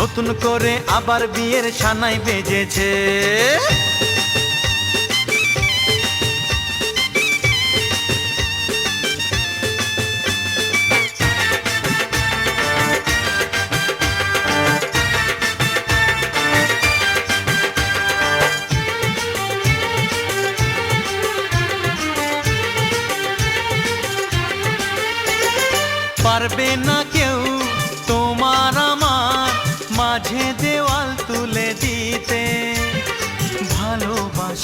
নতুন করে আবার বিয়ের সানাই বেজেছে।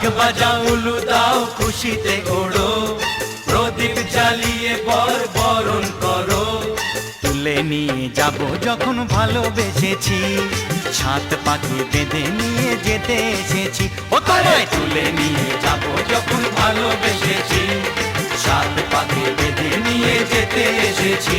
শাক বাজা উলু দাও খুশিতে ওড়ো প্রদীপ জ্বালিয়ে বর বরণ করো। তুলে নিয়ে যাব যখন ভালোবেসেছি। ছাদ পাখি বেঁধে নিয়ে যেতে এসেছি। ও তোমায় তুলে নিয়ে যাব যখন ভালোবেসেছি। সাত পাকে বেঁধে নিয়ে যেতে এসেছি।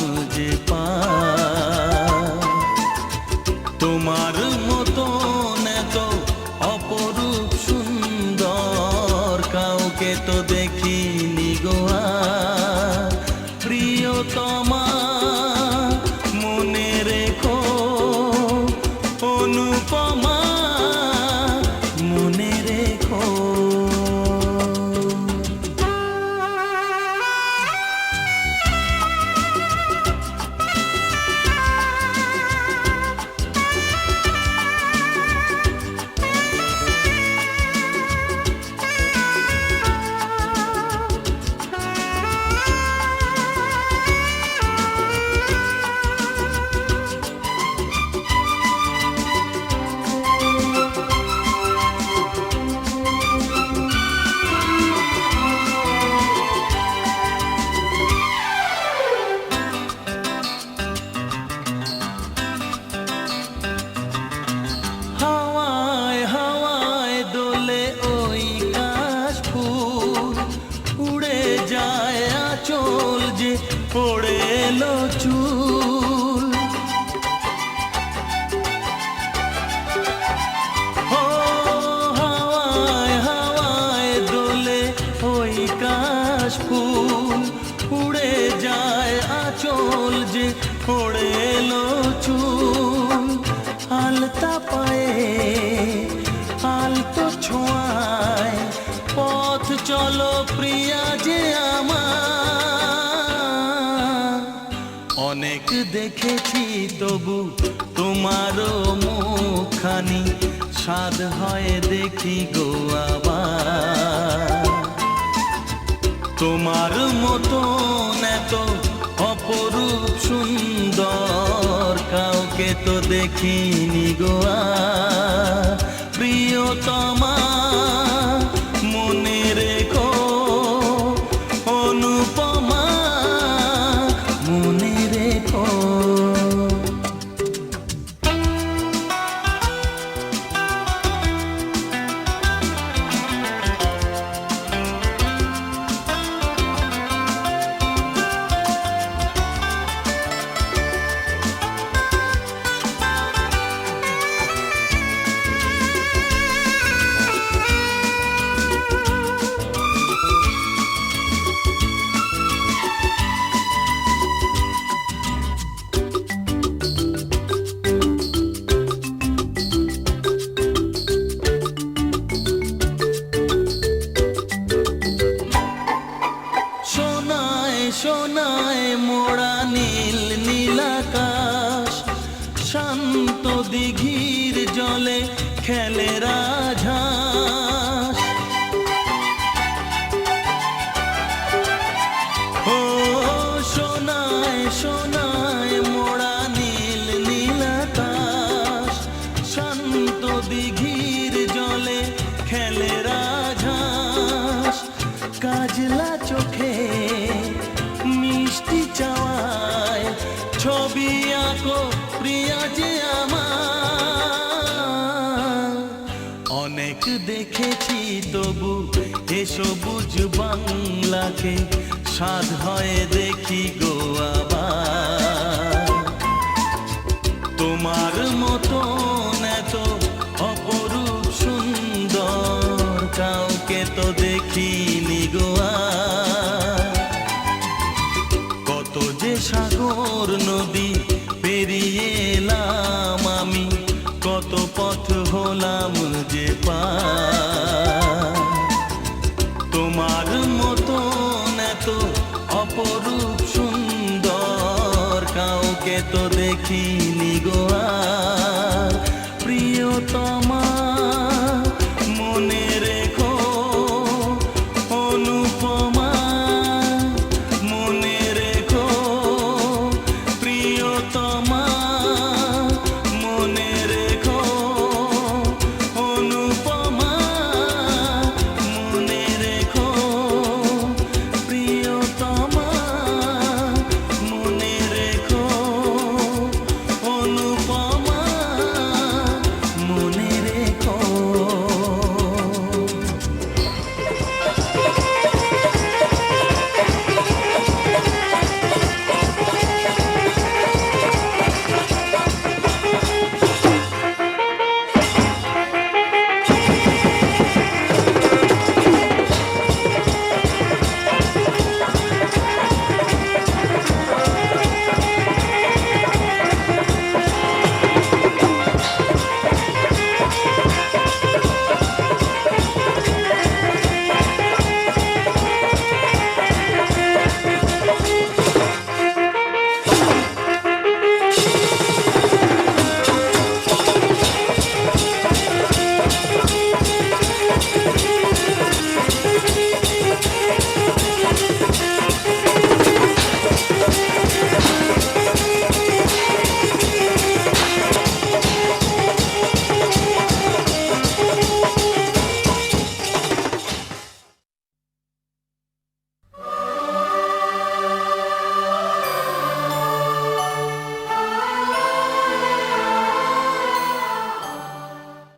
কাশ ফুল উড়ে যায় আচল যে পড়ে এলো চুল। আলতা পায়ে, আলতো ছোঁয়ায় পথ চলো প্রিয়া যে আমার। অনেক দেখেছি তবু তোমারও মুখখানি, স্বাদ হয় দেখি গো তোমার মতন এত অপরূপ সুন্দর কাউকে তো দেখিনি গোয়া প্রিয়তমা শান্ত দিঘির জলে খেলে রাজহাঁস ও সোনায় সোনায় মোড়া নীল নীলাকাশ শান্ত দিঘির জলে খেলে রাজহাঁস কাজলা চোখে দেখেছি তবু এ সবুজ বাংলাকে সাধ হয় দেখি গো